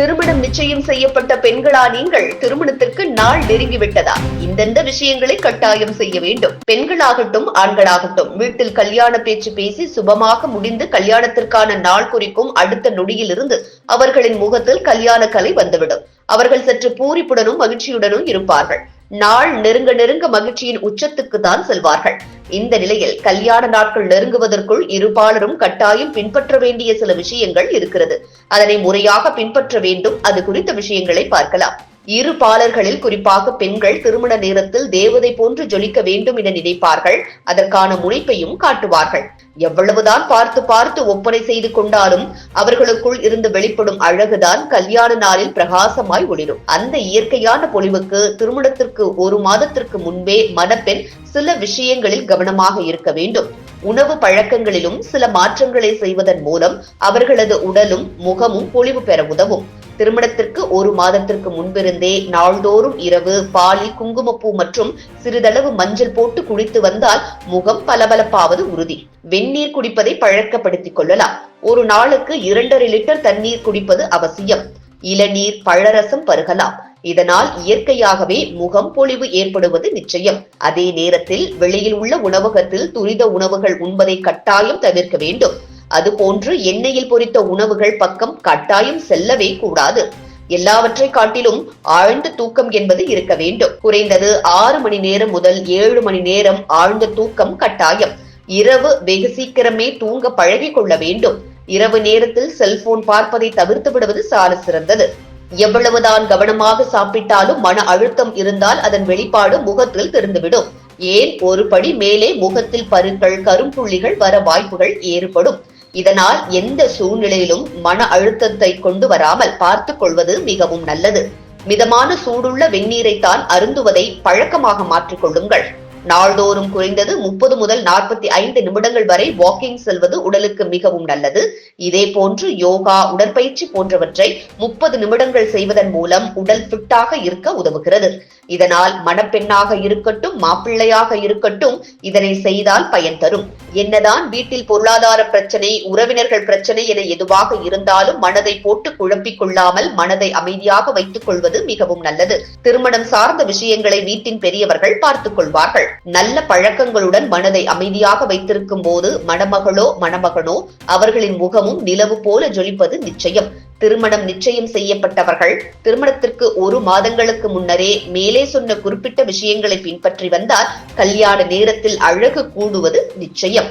திருமணம் நிச்சயம் செய்யப்பட்ட பெண்களா நீங்கள்? திருமணத்திற்கு நாள் நெருங்கிவிட்டதா? இந்தெந்த விஷயங்களை கட்டாயம் செய்ய வேண்டும். பெண்களாகட்டும் ஆண்களாகட்டும் வீட்டில் கல்யாண பேச்சு பேசி சுபமாக முடிந்து கல்யாணத்திற்கான நாள் குறிக்கும் அடுத்த நொடியிலிருந்து அவர்களின் முகத்தில் கல்யாண கலை வந்துவிடும். அவர்கள் சற்று பூரிப்புடனும் மகிழ்ச்சியுடனும் இருப்பார்கள். நாள் நெருங்க நெருங்க மகிழ்ச்சியின் உச்சத்துக்கு தான் செல்வார்கள். இந்த நிலையில் கல்யாண நாட்கள் நெருங்குவதற்குள் இருபாலரும் கட்டாயம் பின்பற்ற வேண்டிய சில விஷயங்கள் இருக்கிறது. அதனை முறையாக பின்பற்ற வேண்டும். அது குறித்த விஷயங்களை பார்க்கலாம். இரு பாலர்களில் குறிப்பாக பெண்கள் திருமண நேரத்தில் தேவதை போன்று ஜொலிக்க வேண்டும் என நினைப்பார்கள். அதற்கான முனைப்பையும் காட்டுவார்கள். எவ்வளவுதான் பார்த்து பார்த்து ஒப்பனை செய்து கொண்டாலும் அவர்களுக்குள் இருந்து வெளிப்படும் அழகுதான் கல்யாண நாளில் பிரகாசமாய் ஒளிரும். அந்த இயற்கையான பொலிவுக்கு திருமணத்திற்கு ஒரு மாதத்திற்கு முன்பே மணப்பெண் சில விஷயங்களில் கவனமாக இருக்க வேண்டும். உணவு பழக்கங்களிலும் சில மாற்றங்களை செய்வதன் மூலம் அவர்களது உடலும் முகமும் பொலிவு பெற உதவும். திருமணத்திற்கு ஒரு மாதத்திற்கு முன்பிருந்தே நாள்தோறும் இரவு பாலி குங்குமப்பூ மற்றும் சிறிதளவு மஞ்சள் போட்டு குடித்து வந்தால் முகம் பளபளப்பாவது உறுதி. வெந்நீர் குடிப்பதை பழக்கப்படுத்திக் கொள்ளலாம். ஒரு நாளுக்கு இரண்டரை லிட்டர் தண்ணீர் குடிப்பது அவசியம். இளநீர் பழரசம் பருகலாம். இதனால் இயற்கையாகவே முகம் பொலிவு ஏற்படுவது நிச்சயம். அதே நேரத்தில் வெளியில் உள்ள உணவகத்தில் துரித உணவுகள் உண்பதை கட்டாயம் தவிர்க்க வேண்டும். அதுபோன்று எண்ணெயில் பொரித்த உணவுகள் பக்கம் கட்டாயம் செல்லவே கூடாது. எல்லாவற்றை காட்டிலும் ஆழ்ந்த தூக்கம் என்பது இருக்க வேண்டும். குறைந்தது ஆறு மணி நேரம் முதல் ஏழு மணி நேரம் ஆழ்ந்த தூக்கம் கட்டாயம். இரவு வெகு சீக்கிரமே தூங்க பழகிக் கொள்ள வேண்டும். இரவு நேரத்தில் செல்போன் பார்ப்பதை தவிர்த்து விடுவது சால சிறந்தது. எவ்வளவுதான் கவனமாக சாப்பிட்டாலும் மன அழுத்தம் இருந்தால் அதன் வெளிப்பாடு முகத்தில் தெரிந்துவிடும். ஏன் ஒரு படி மேலே முகத்தில் பருக்கள் கரும்புள்ளிகள் வர வாய்ப்புகள் ஏற்படும். இதனால் எந்த சூழ்நிலையிலும் மன அழுத்தத்தை கொண்டு வராமல் பார்த்துக் கொள்வது மிகவும் நல்லது. மிதமான சூடுள்ள வெந்நீரைத்தான் அருந்துவதை பழக்கமாக மாற்றிக் கொள்ளுங்கள். நாள்தோறும் குறைந்தது முப்பது முதல் நாற்பத்தி ஐந்து நிமிடங்கள் வரை வாக்கிங் செல்வது உடலுக்கு மிகவும் நல்லது. இதே போன்று யோகா உடற்பயிற்சி போன்றவற்றை முப்பது நிமிடங்கள் செய்வதன் மூலம் உடல் ஃபிட்டாக இருக்க உதவுகிறது. இதனால் மணப்பெண்ணாக இருக்கட்டும் மாப்பிள்ளையாக இருக்கட்டும் இதனை செய்தால் பயன் தரும். என்னதான் வீட்டில் பொருளாதார பிரச்சனை உறவினர்கள் பிரச்சனை என எதுவாக இருந்தாலும் மனதை போட்டு குழப்பிக் கொள்ளாமல் மனதை அமைதியாக வைத்துக் கொள்வது மிகவும் நல்லது. திருமணம் சார்ந்த விஷயங்களை வீட்டின் பெரியவர்கள் பார்த்துக் கொள்வார்கள். நல்ல பழக்கங்களுடன் மனதை அமைதியாக வைத்திருக்கும் போது மணமகளோ மணமகனோ அவர்களின் முகமும் நிலவு போல ஜொலிப்பது நிச்சயம். திருமணம் நிச்சயம் செய்யப்பட்டவர்கள் திருமணத்திற்கு ஒரு மாதங்களுக்கு முன்னரே மேலே சொன்ன குறிப்பிட்ட விஷயங்களை பின்பற்றி வந்தால் கல்யாண நேரத்தில் அழகு கூடுவது நிச்சயம்.